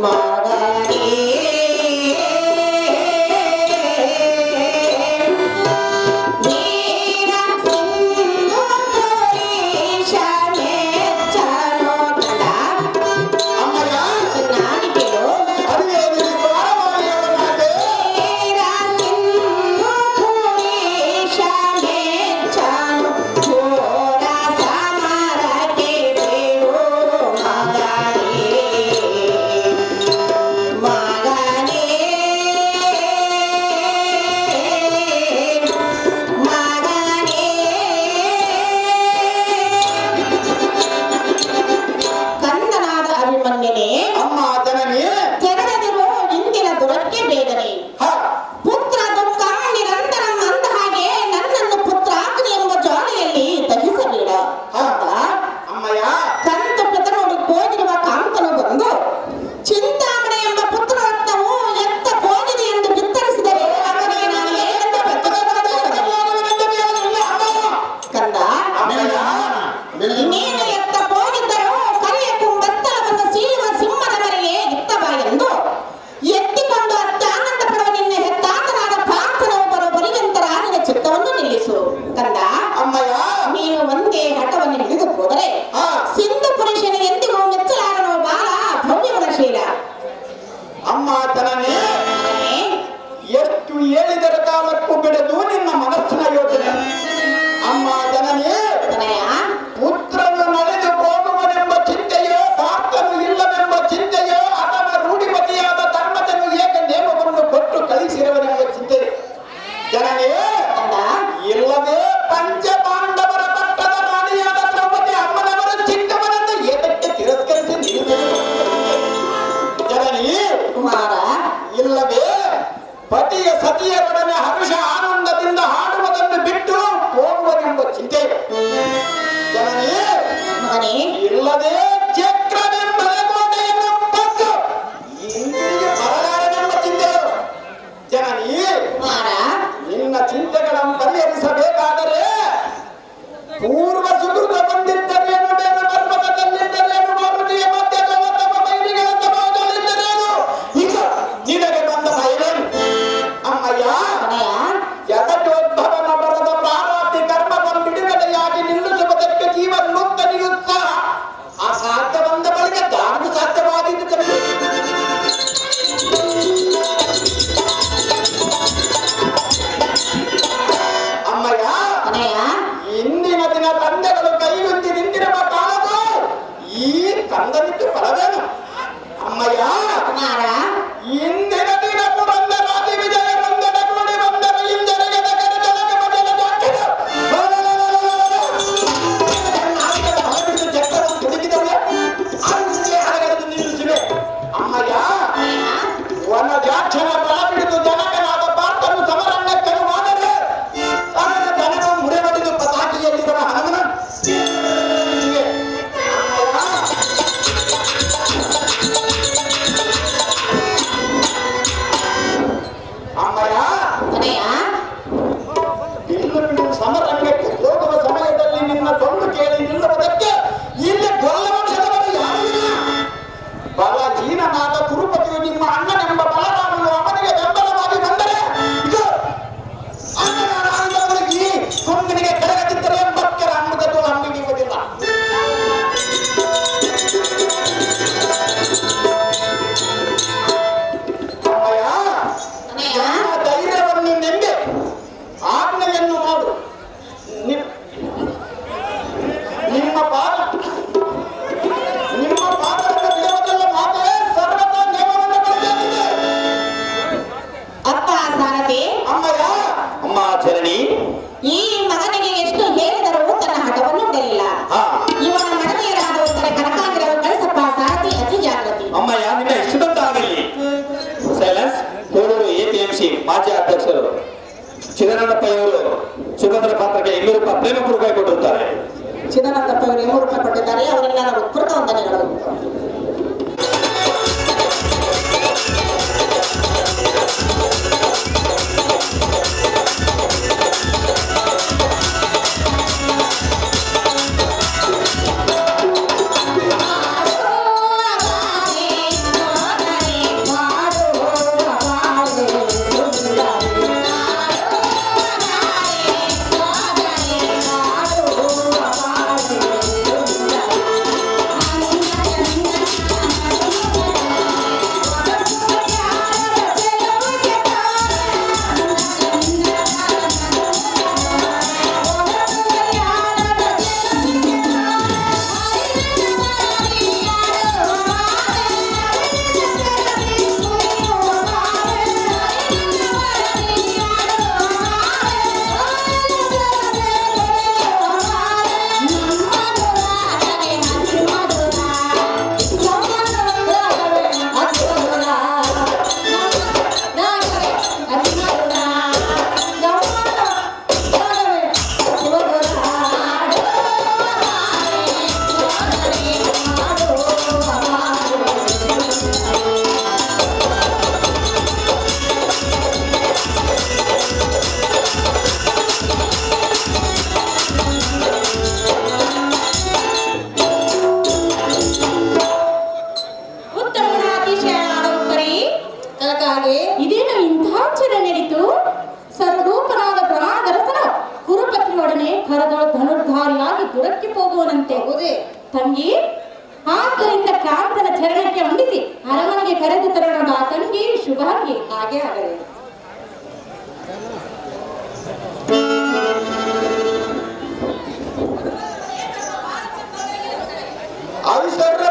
Mom. ಮಾಜಿ ಅಧ್ಯಕ್ಷರು ಚಿದಾನಂದಪ್ಪ ಇವರು ಪಾತ್ರಕ್ಕೆ ಇನ್ನೂರು ರೂಪಾಯಿ ಪ್ರೇಮ ರೂಪಾಯಿ ಕೊಟ್ಟಿರುತ್ತಾರೆ. ಚಿದಾನಂದಪ್ಪ ಅವರು ಇನ್ನೂರು ರೂಪಾಯಿ ಕೊಟ್ಟಿದ್ದಾರೆ. ಅವರನ್ನ ನಾವು ಕೃತ ವಂದನೆಗಳು. ಹಾಲಾಗಿ ಪುರಕ್ಕೆ ಹೋಗುವನಂತೆ ತಂಗಿ ಆದ್ದರಿಂದ ಕಾಂತನ ಚರಣಕ್ಕೆ ವಂದಿಸಿ ಅರಮನೆಗೆ ಕರೆದು ತರೋಣ ತಂಗಿ ಶುಭಾಗಿ ಹಾಗೆ ಆಗಲಿ. ಐಶ್ವರ್ಯ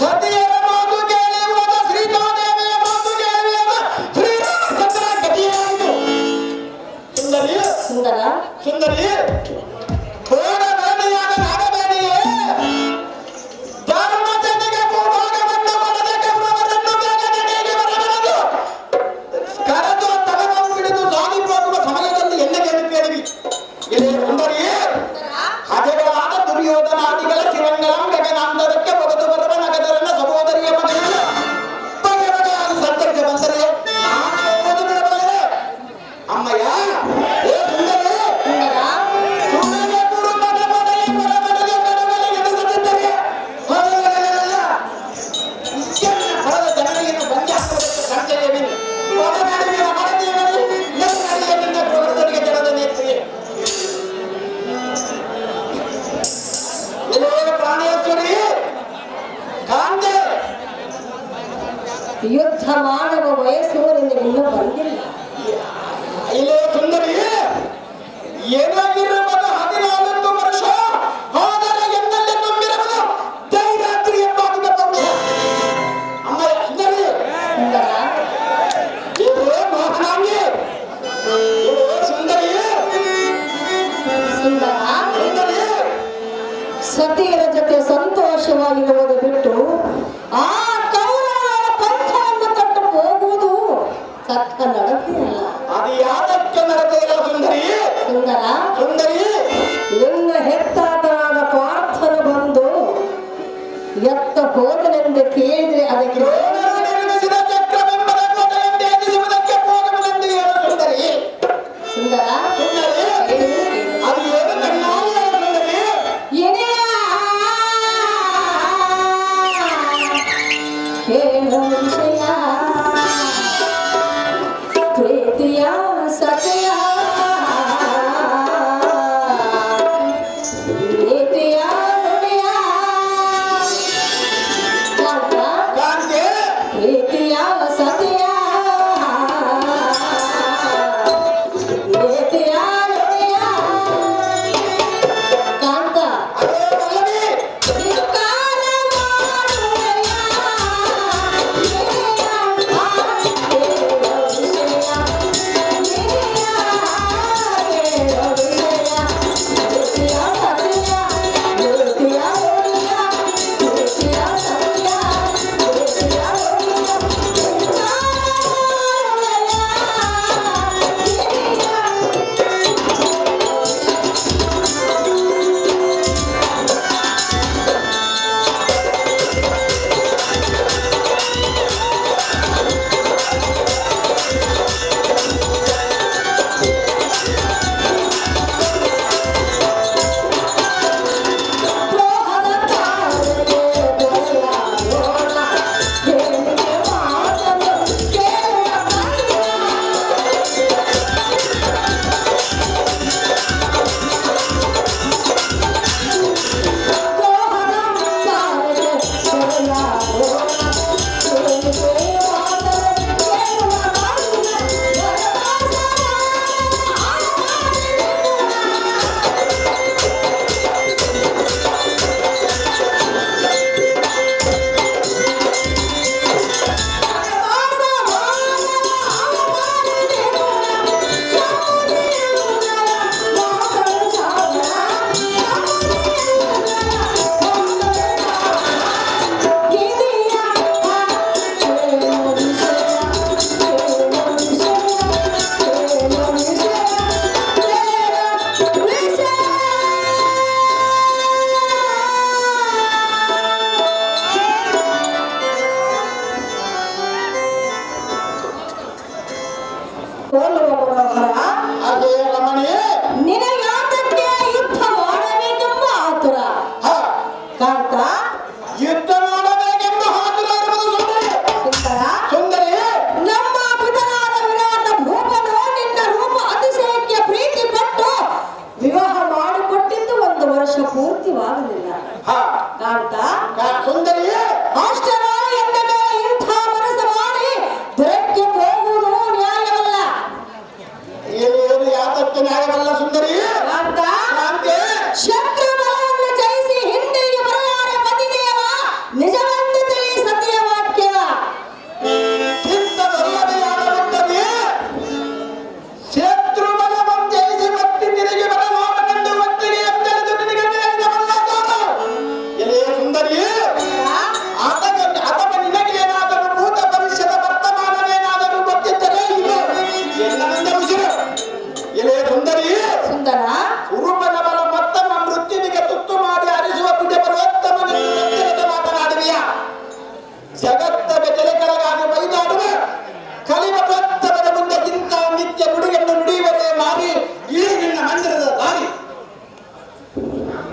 ಸತಿಯರ ಯುದ್ಧ ಮಾಡುವ ವಯಸ್ಸು ನಿನಗೆ ಇನ್ನೂ ಬಂದಿಲ್ಲ ಸುಂದರಿ ಏನಾಗಿರುವುದು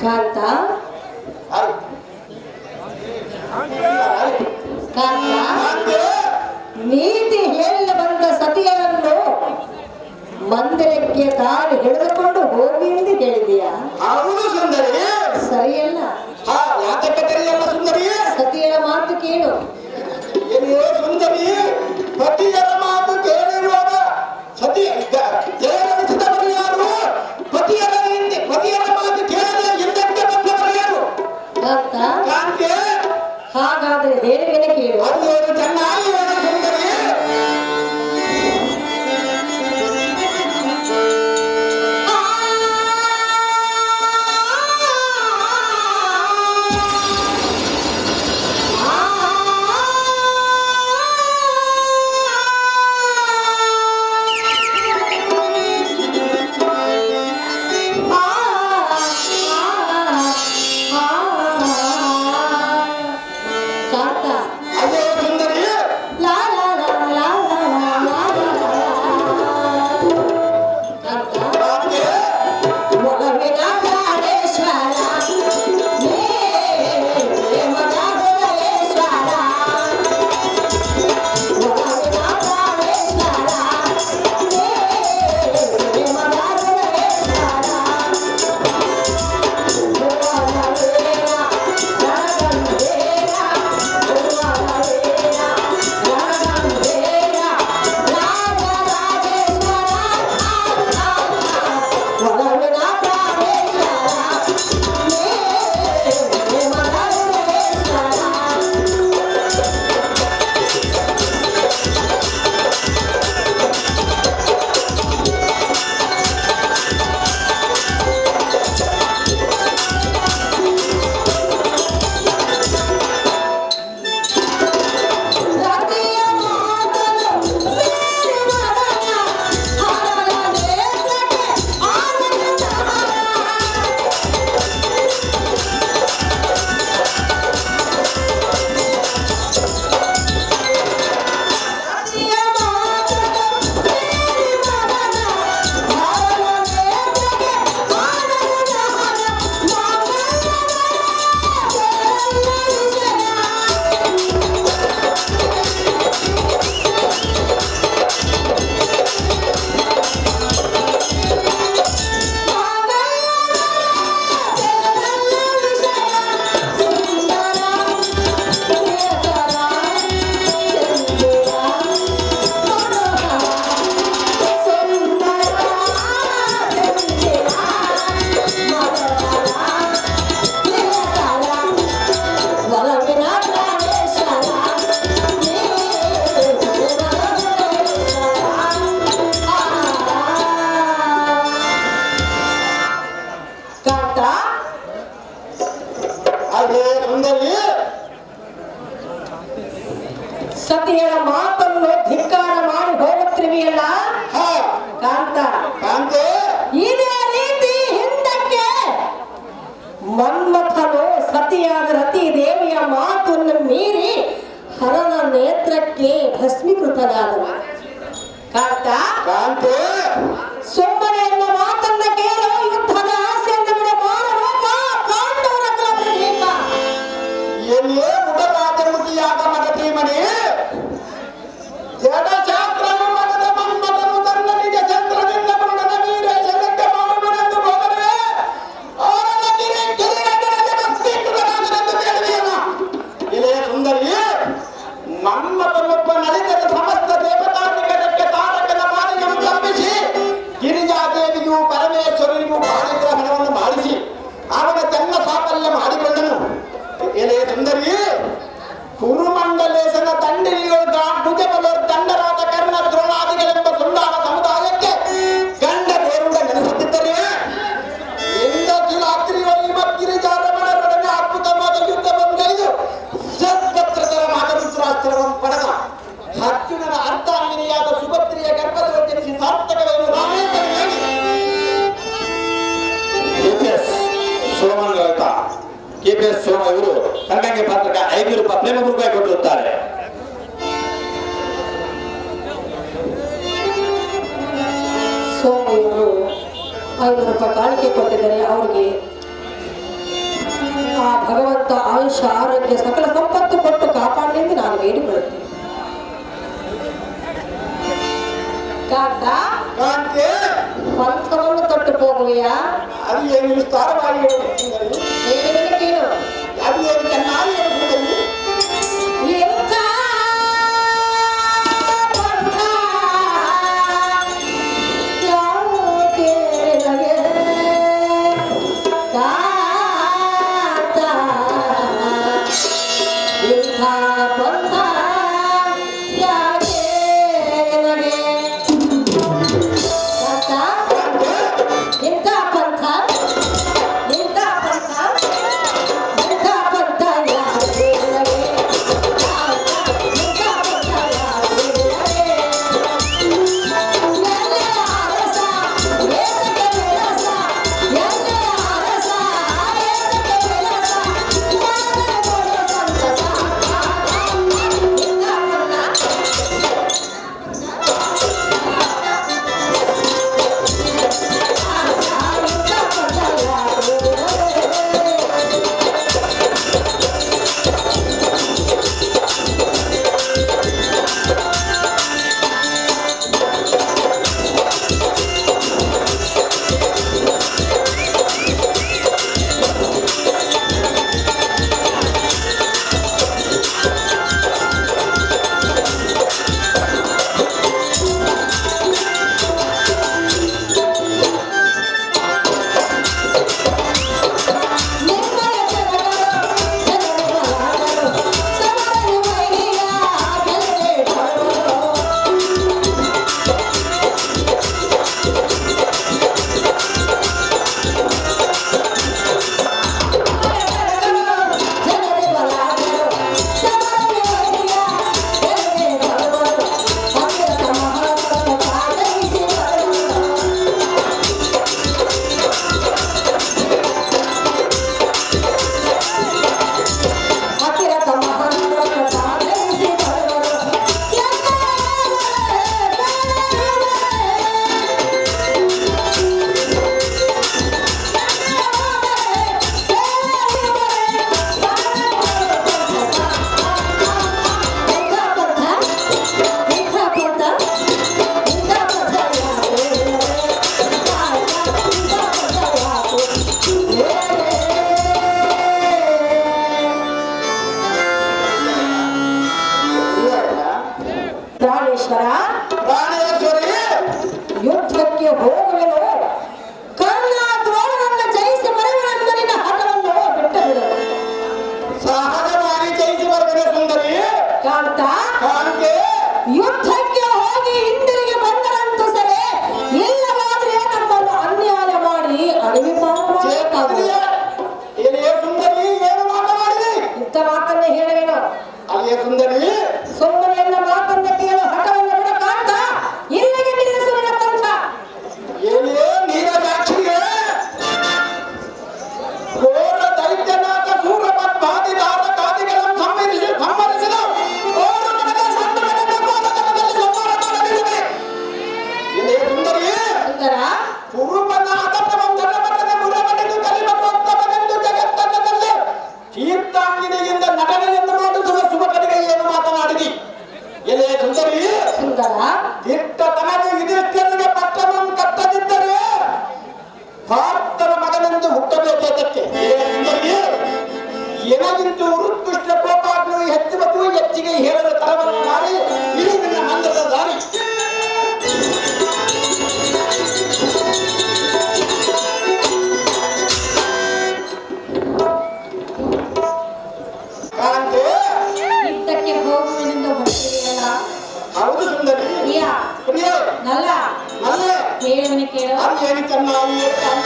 ಕಾಂತ ಕಾಂತ ನೀತಿ ಹೇಳಿ ಬಂದ ಸತಿಯನ್ನು ಮಂದಿರಕ್ಕೆ ತಾನು ಹಿಡಿದುಕೊಂಡು ಹೋಗಿ ಎಂದು ಹೇಳಿದೆಯಾ ಸರಿಯಲ್ಲ. ಮನ್ಮಥನು ಸತಿಯಾದ ರತಿ ದೇವಿಯ ಮಾತನ್ನು ಮೀರಿ ಹರನ ನೇತ್ರಕ್ಕೆ ಭಸ್ಮೀಕೃತನಾದ ಕಾಂತ ಕಾಂತೇ ಸುಂದರಿ ಕಾಂತ ಕಾಂತೆ মায়ের